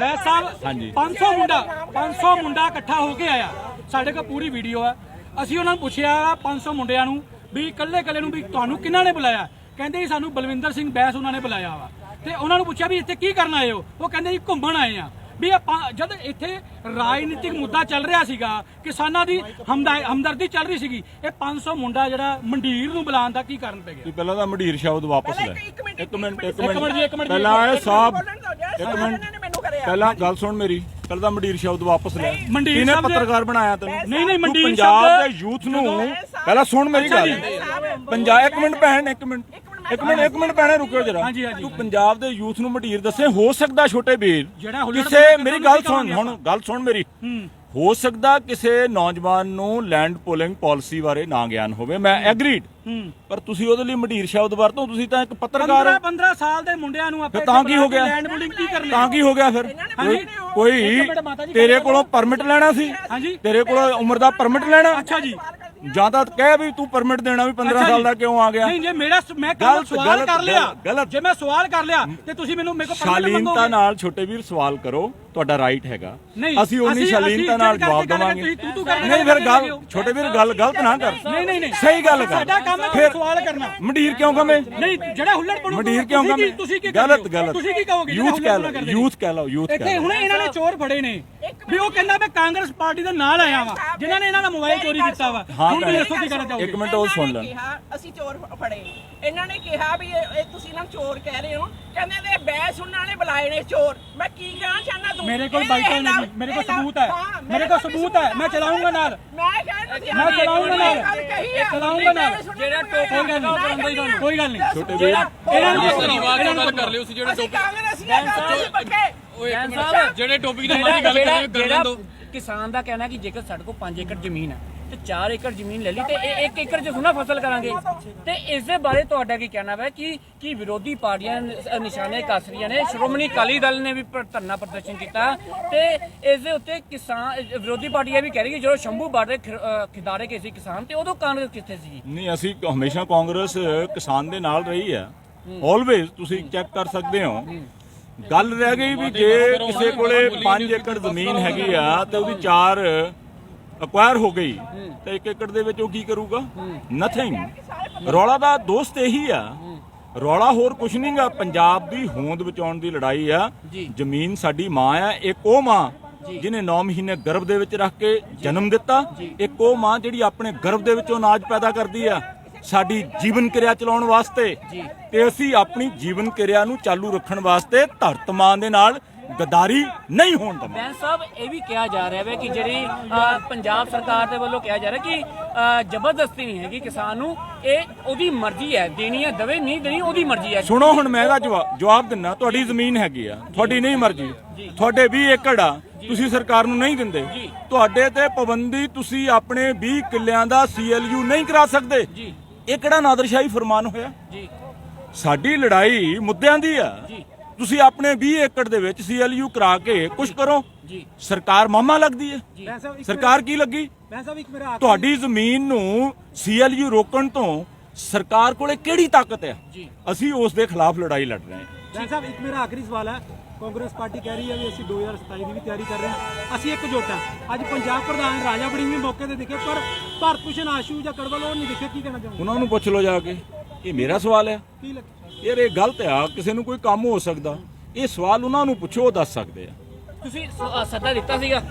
ਬੈਸ ਸਾਹਿਬ ਹਾਂਜੀ। 500 ਮੁੰਡਾ 500 ਮੁੰਡਾ ਇਕੱਠਾ ਹੋ ਕੇ ਆਇਆ। ਸਾਡੇ ਕੋਲ ਪੂਰੀ ਵੀਡੀਓ ਹੈ ਅਸੀਂ ਉਹਨਾਂ ਨੂੰ ਪੁੱਛਿਆ 500 ਮੁੰਡਿਆਂ ਨੂੰ ਵੀ ਇਕੱਲੇ ਇਕੱਲੇ ਨੂੰ ਵੀ ਤੁਹਾਨੂੰ ਕਿਹਨਾਂ ਨੇ ਬੁਲਾਇਆ? ਕਹਿੰਦੇ ਜੀ ਸਾਨੂੰ ਬਲਵਿੰਦਰ ਸਿੰਘ ਬੈਸ ਉਹਨਾਂ ਨੇ ਬੁਲਾਇਆ ਵਾ। ਤੇ ਉਹਨਾਂ ਨੂੰ ਪੁੱਛਿਆ ਵੀ ਇੱਥੇ ਕੀ ਕਰਨ ਆਏ ਹੋ? ਉਹ ਕਹਿੰਦੇ ਜੀ ਘੁੰਮਣ ਆਏ ਆ। ਵੀ ਆਪਾਂ ਜਦ ਇੱਥੇ ਰਾਜਨੀਤਿਕ ਮੁੱਦਾ ਚੱਲ ਰਿਹਾ ਸੀਗਾ ਕਿਸਾਨਾਂ ਦੀ ਹਮਦਾ- ਹਮਦਰਦੀ ਚੱਲ ਰਹੀ ਸੀਗੀ ਇਹ 500 ਮੁੰਡਾ ਜਿਹੜਾ ਮੰਡੀਰ ਨੂੰ ਬੁਲਾਉਣ ਦਾ ਕੀ ਕਾਰਨ ਪੈ ਗਿਆ? ਤੁਸੀਂ ਪਹਿਲਾਂ ਤਾਂ ਮੰਡੀਰ ਸ਼ਬਦ ਵਾਪਸ ਲੈ। ਇੱਕ ਮਿੰਟ, ਇੱਕ ਮਿੰਟ। ਪਹਿਲਾਂ ਇਹ ਸਾਹਿਬ ਇੱਕ ਮਿੰਟ। ਕਰਿਆ। ਪਹਿਲਾਂ ਗੱਲ ਸੁਣ ਮੇਰੀ ਪਹਿਲਾਂ ਤਾਂ ਮੰਡੀਰ ਸ਼ਬਦ ਵਾਪਸ ਲੈ ਮੰਡੀਰ ਸ਼ਬਦ- ਪੱਤਰਕਾਰ ਬਣਾਇਆ ਤੈਨੂੰ? ਨਹੀਂ ਨਹੀਂ ਤੂੰ ਪੰਜਾਬ ਦੇ ਯੂਥ ਨੂੰ ਪਹਿਲਾਂ ਸੁਣ ਮੇਰੀ ਗੱਲ। ਪੰਜਾਬ ਇੱਕ ਮਿੰਟ ਭੈਣ ਇੱਕ ਮਿੰਟ। ਇੱਕ ਮਿੰਟ ਇੱਕ ਮਿੰਟ ਭੈਣੇ ਰੁਕਿਓ ਜਰਾ। ਹਾਂਜੀ, ਹਾਂਜੀ। ਤੂੰ ਪੰਜਾਬ ਦੇ ਯੂਥ ਨੂੰ ਮੰਡੀਰ ਦੱਸੇ ਹੋ ਸਕਦਾ ਛੋਟੇ ਵੀਰ। ਜਿਹੜਾ ਹੁੱਲੜ ਕਿਸੇ ਮੇਰੀ ਗੱਲ ਸੁਣ ਹੁਣ ਗੱਲ ਸੁਣ ਮੇਰੀ। ਹੂੰ। ਹੋ ਸਕਦਾ ਕਿਸੇ ਨੌਜਵਾਨ ਨੂੰ ਲੈਂਡ ਪੋਲਿੰਗ ਪਾਲਿਸੀ ਬਾਰੇ ਨਾ ਗਿਆਨ ਹੋਵੇ। ਮੈਂ ਐਗਰੀਡ। ਪਰ ਤੁਸੀਂ ਉਹਦੇ ਲਈ ਮੰਡੀਰ ਸ਼ਬਦ ਵਰਤੋ ਤੁਸੀਂ ਤਾਂ ਇੱਕ ਪੱਤਰਕਾਰ 15 ਹੋ। 15 ਸਾਲ ਦੇ ਮੁੰਡਿਆਂ ਨੂੰ ਆਪਾਂ ਤਾਂ ਕੀ ਹੋ ਗਿਆ? ਲੈਂਡ ਬਿਲਡਿੰਗ ਕੀ ਕਰਨੀ? ਤਾਂ ਕੀ ਹੋ ਗਿਆ ਫਿਰ। ਕੋਈ ਤੇਰੇ ਕੋਲੋਂ ਪਰਮਿਟ ਲੈਣਾ ਸੀ? ਤੇਰੇ ਕੋਲੋਂ ਉਮਰ ਦਾ ਪਰਮਿਟ ਲੈਣਾ? ਅੱਛਾ ਜੀ। ਜਾਂ ਤਾਂ ਕਹਿ ਵੀ ਤੂੰ ਪਰਮਿਟ ਦੇਣਾ ਵੀ 15 ਅੱਛਾ ਸਾਲ। ਦਾ ਕਿਉਂ ਆ ਗਿਆ? ਨਹੀਂ ਜੇ ਮੇਰਾ ਮੈਂ ਗਲਤ- ਸਵਾਲ ਕਰ ਲਿਆ। ਜੇ ਮੈਂ ਸਵਾਲ ਕਰ ਲਿਆ ਤੇ ਤੁਸੀਂ ਮੈਨੂੰ ਮੇਰੇ ਕੋਲ ਸ਼ਾਲੀਨਤਾ ਮੰਗੋਗੇ? ਨਾਲ ਛੋਟੇ ਵੀਰ ਸਵਾਲ ਕਰੋ। ਤੁਹਾਡਾ ਰਾਈਟ ਹੈਗਾ। ਅਸੀਂ ਉਨੀ ਸ਼ਾਲੀਨਤਾ ਨਾਲ ਜਵਾਬ ਦੇਵਾਂਗੇ। ਤੁਸੀਂ ਨਹੀਂ ਫਿਰ ਗੱਲ ਛੋਟੇ ਵੀਰ ਗੱਲ ਗਲਤ ਨਾ ਕਰ। ਨਹੀਂ ਨਹੀਂ ਨਹੀਂ। ਸਹੀ ਗੱਲ ਕਰ। ਸਾਡਾ ਕੰਮ ਹੈ ਸਵਾਲ ਕਰਨਾ। ਮੰਡੀਰ ਕਿਉਂ ਕਵੇਂ ਨਹੀਂ ਜਿਹੜਾ ਹੁੱਲੜ ਪਣੂ ਮੰਡੀਰ ਕਿਉਂ ਕਵੇਂ ਤੁਸੀਂ ਕੀ ਗਲਤ? ਗਲਤ। ਤੁਸੀਂ ਕੀ ਕਹੋਗੇ? ਯੂਥ ਕਹਿ ਲਓ ਯੂਥ ਕਹਿ ਲਓ ਯੂਥ ਇੱਥੇ ਕਹਿ ਹੁਣੇ ਇਹਨਾਂ ਨੇ ਚੋਰ ਫੜੇ ਨੇ। ਵੀ ਉਹ ਕਹਿੰਦਾ ਮੈਂ ਕਾਂਗਰਸ ਪਾਰਟੀ ਦੇ ਨਾਲ ਆਇਆ ਵਾਂ। ਜਿਨ੍ਹਾਂ ਨੇ ਇਹਨਾਂ ਦਾ ਮੋਬਾਈਲ ਚੋਰੀ ਕੀਤਾ ਵਾ। ਹੁਣ ਭੈਣੇ, ਦੱਸੋ ਕੀ ਕਰਨਾ ਚਾਹੋਗੇ? ਇੱਕ ਮਿੰਟ ਉਹ ਸੁਣ ਲੈਣ। ਨੇ ਕਿਹਾ ਅਸੀਂ ਚੋਰ ਫੜੇ ਇਹਨਾਂ ਨੇ ਕਿਹਾ ਵੀ ਇਹ ਤੁਸੀਂ ਨਾ ਚੋਰ ਕਹਿ ਰਹੇ ਹੋ। ਕਹਿੰਦੇ ਨੇ ਬੈਸ ਉਹਨਾਂ ਨੇ ਬੁਲਾਏ ਨੇ ਚੋਰ। ਮੈਂ ਕੀ ਕਹਿਣਾ ਚਾਹਨਾ ਤੂੰ ਮੇਰੇ ਕੋਲ ਇਹ ਬਾਈਕਾਂ ਇਹ ਨਹੀਂ, ਮੇਰੇ ਕੋਲ ਸਬੂਤ ਹੈ। ਮੇਰੇ ਕੋਲ ਸਬੂਤ ਹੈ, ਮੈਂ ਚਲਾਊਂਗਾ ਨਾਲ। ਮੈਂ ਚਲਾਊਂਗਾ ਨਾਲ। ਚਲਾਊਂਗਾ ਨਾਲ। ਜਿਹੜਾ ਕੋਈ ਗੱਲ ਨਹੀਂ ਕੋਈ ਗੱਲ ਨਹੀਂ ਛੋਟੇ ਵੀਰ ਇਹਨਾਂ ਨੂੰ ਗੱਲ ਕਰ ਲਿਓ ਸੀ ਜਿਹੜੇ ਅਸੀਂ ਟੋਪਿਕ ਕਾਂਗਰਸੀਆਂ ਕਾਂਗਰਸੀ ਪੱਕੇ ਓਏ ਇੱਕ ਮਿੰਟ ਸਾਹਿਬ, ਜਿਹੜੇ ਜਿਹੜਾ- ਮਾਰੀ ਗੱਲ ਕਰ ਕਰ ਲੈਣ ਕਿਸਾਨ ਦਾ ਕਹਿਣਾ ਕਿ ਜੇਕਰ ਸਾਡੇ ਕੋਲ 5 ਏਕੜ ਜ਼ਮੀਨ ਹੈ ਤੇ 4 ਏਕੜ ਜ਼ਮੀਨ ਲੈ ਲਈ ਤੇ ਇਹ 1 ਏਕੜ 'ਚ ਸੁਣਾ ਫਸਲ ਕਰਾਂਗੇ। ਤੇ ਇਸ ਦੇ ਬਾਰੇ ਤੁਹਾਡਾ ਕੀ ਕਹਿਣਾ ਹੈ ਕਿ ਕਿ ਵਿਰੋਧੀ ਪਾਰਟੀਆਂ ਨਿਸ਼ਾਨੇ ਕੱਸ ਰਹੀਆਂ ਨੇ। ਸ਼੍ਰੋਮਣੀ ਅਕਾਲੀ ਦਲ ਨੇ ਵੀ ਧਰਨਾ ਪ੍ਰਦਰਸ਼ਨ ਕੀਤਾ ਤੇ ਇਸ ਦੇ ਉੱਤੇ ਕਿਸਾਨ ਵਿਰੋਧੀ ਪਾਰਟੀਆਂ ਵੀ ਕਹਿ ਰਹੀ ਕਿ ਜਦੋਂ ਸ਼ੰਭੂ ਬਾਰਡਰ ਖਿਦਾਰੇ ਕੇ ਸੀ ਕਿਸਾਨ ਤੇ ਉਦੋਂ ਕਾਂਗਰਸ ਕਿੱਥੇ ਸੀ? ਨਹੀਂ ਅਸੀਂ ਹਮੇਸ਼ਾ ਕਾਂਗਰਸ ਕਿਸਾਨ ਦੇ ਨਾਲ ਰਹੀ ਹੈ। ਆਲਵੇਜ਼ ਤੁਸੀਂ ਚੈੱਕ ਕਰ ਸਕਦੇ ਹੋ। ਗੱਲ ਰਹਿ ਗਈ ਵੀ ਜੇ ਕਿਸੇ ਕੋਲੇ 5 ਏਕੜ ਜ਼ਮੀਨ ਹੈਗੀ ਆ ਤੇ ਉਹਦੀ 4 ਅਕਵਾਇਰ ਹੋ ਗਈ ਤੇ 1 ਏਕੜ ਦੇ ਵਿੱਚ ਉਹ ਕੀ ਕਰੂਗਾ? ਨਥਿੰਗ ਰੌਲਾ ਦਾ ਦੋਸਤ ਇਹੀ ਆ। ਰੌਲਾ ਹੋਰ ਕੁਛ ਨਹੀਂਗਾ। ਪੰਜਾਬ ਦੀ ਹੋਂਦ ਬਚਾਉਣ ਦੀ ਲੜਾਈ ਆ। ਜ਼ਮੀਨ ਸਾਡੀ ਮਾਂ ਆ। ਇੱਕ ਉਹ ਮਾਂ ਜਿਹਨੇ 9 ਮਹੀਨੇ ਗਰਭ ਦੇ ਵਿੱਚ ਰੱਖ ਕੇ ਜਨਮ ਦਿੱਤਾ। ਇੱਕ ਉਹ ਮਾਂ ਜਿਹੜੀ ਆਪਣੇ ਗਰਭ ਦੇ ਵਿੱਚੋਂ ਅਨਾਜ ਪੈਦਾ ਕਰਦੀ ਆ। ਸਾਡੀ ਜੀਵਨ ਕਿਰਿਆ ਚਲਾਉਣ ਵਾਸਤੇ ਤੇ ਅਸੀਂ ਆਪਣੀ ਜੀਵਨ ਕਿਰਿਆ ਨੂੰ ਚਾਲੂ ਰੱਖਣ ਵਾਸਤੇ ਧਰਤ ਮਾਂ ਦੇ ਨਾਲ ਗਦਾਰੀ ਨਹੀਂ ਹੋਣ ਦਵਾਂਗੇ। ਬੈਂਸ ਸਾਹਿਬ ਇਹ ਵੀ ਕਿਹਾ ਜਾ ਰਿਹਾ ਹੈ ਕਿ ਜਿਹੜੀ ਅ, ਪੰਜਾਬ ਸਰਕਾਰ ਦੇ ਵੱਲੋਂ ਕਿਹਾ ਜਾ ਰਿਹਾ ਕਿ ਅ, ਜ਼ਬਰਦਸਤੀ ਨਹੀਂ ਹੈਗੀ ਕਿਸਾਨ ਨੂੰ। ਇਹ ਉਹਦੀ ਮਰਜ਼ੀ ਹੈ ਦੇਣੀ ਹੈ ਦਵੇ ਨਹੀਂ ਦੇਣੀ ਉਹਦੀ ਮਰਜ਼ੀ ਹੈ। ਸੁਣੋ ਹੁਣ ਮੈਂ ਇਹਦਾ ਜਵਾਬ ਜਵਾਬ ਦਿੰਨਾ ਤੁਹਾਡੀ ਜ਼ਮੀਨ ਹੈਗੀ ਆ ਤੁਹਾਡੀ ਨਹੀਂ ਮਰਜ਼ੀ। ਤੁਹਾਡੇ 20 ਏਕੜ ਆ ਤੁਸੀਂ ਸਰਕਾਰ ਨੂੰ ਨਹੀਂ ਦਿੰਦੇ। ਤੁਹਾਡੇ ਤੇ ਪਾਬੰਦੀ ਤੁਸੀਂ ਆਪਣੇ 20 ਕਿੱਲਿਆਂ ਦਾ ਸੀਐਲਯੂ ਨਹੀਂ ਕਰਾ ਸਕਦੇ। ਜੀ। ਇਹ ਕਿਹੜਾ ਨਾਦਰਸ਼ਾਹੀ ਫਰਮਾਨ ਹੋਇਆ? ਜੀ। ਸਾਡੀ ਲੜਾਈ ਮੁੱਦਿਆਂ ਦੀ ਆ। ਜੀ। ਤੁਸੀਂ ਆਪਣੇ 20 ਏਕੜ ਦੇ ਵਿੱਚ ਸੀਐਲਯੂ ਕਰਾ ਕੇ ਕੁਝ ਕਰੋ। ਜੀ। ਸਰਕਾਰ ਮਾਮਾ ਲੱਗਦੀ ਹੈ। ਸਰਕਾਰ ਕੀ ਲੱਗੀ? ਮੈਂ ਸਾਹਿਬ ਇੱਕ ਮੇਰਾ ਤੁਹਾਡੀ ਜ਼ਮੀਨ ਨੂੰ ਸੀਐਲਯੂ ਰੋਕਣ ਤੋਂ ਸਰਕਾਰ ਕੋਲੇ ਕਿਹੜੀ ਤਾਕਤ ਹੈ? ਜੀ। ਅਸੀਂ ਉਸ ਦੇ ਖਿਲਾਫ ਲੜਾਈ ਲੜ ਰਹੇ ਹਾਂ। ਜੈਨ ਸਾਹਿਬ ਇੱਕ ਮੇਰਾ ਆਖਰੀ ਸਵਾਲ ਹੈ। ਕਾਂਗਰਸ ਪਾਰਟੀ ਕਹਿ ਰਹੀ ਹੈ ਵੀ ਅਸੀਂ 2027 ਦੀ ਵੀ ਤਿਆਰੀ ਕਰ ਰਹੇ ਹਾਂ। ਅਸੀਂ ਇੱਕਜੁੱਟ ਹਾਂ। ਅੱਜ ਪੰਜਾਬ ਪ੍ਰਧਾਨ ਰਾਜਾ ਬੜਿੰਗ ਵੀ ਮੌਕੇ ਤੇ ਦਿਖੇ ਪਰ ਭਾਰਤ ਭੂਸ਼ਣ ਆਸ਼ੂ ਜਾਂ ਕੜਵਲ ਉਹ ਨਹੀਂ ਦਿਖੇ ਕੀ ਕਹਿਣਾ ਚਾਹੁੰਦੇ ਉਹਨਾਂ ਨੂੰ ਪੁੱਛ ਲਓ ਜਾ ਕੇ। ਇਹ ਮੇਰਾ ਸਵਾਲ ਹੈ। ਕੀ ਲੱਗ ਯਾਰ ਇਹ ਗਲਤ ਆ ਕਿਸੇ ਨੂੰ ਕੋਈ ਕੰਮ ਹੋ ਸਕਦਾ। ਇਹ ਸਵਾਲ ਉਹਨਾਂ ਨੂੰ ਪੁੱਛੋ ਉਹ ਦੱਸ ਸਕਦੇ ਆ। ਤੁਸੀਂ ਸ- ਅ, ਸੱਦਾ ਦਿੱਤਾ ਸੀਗਾ।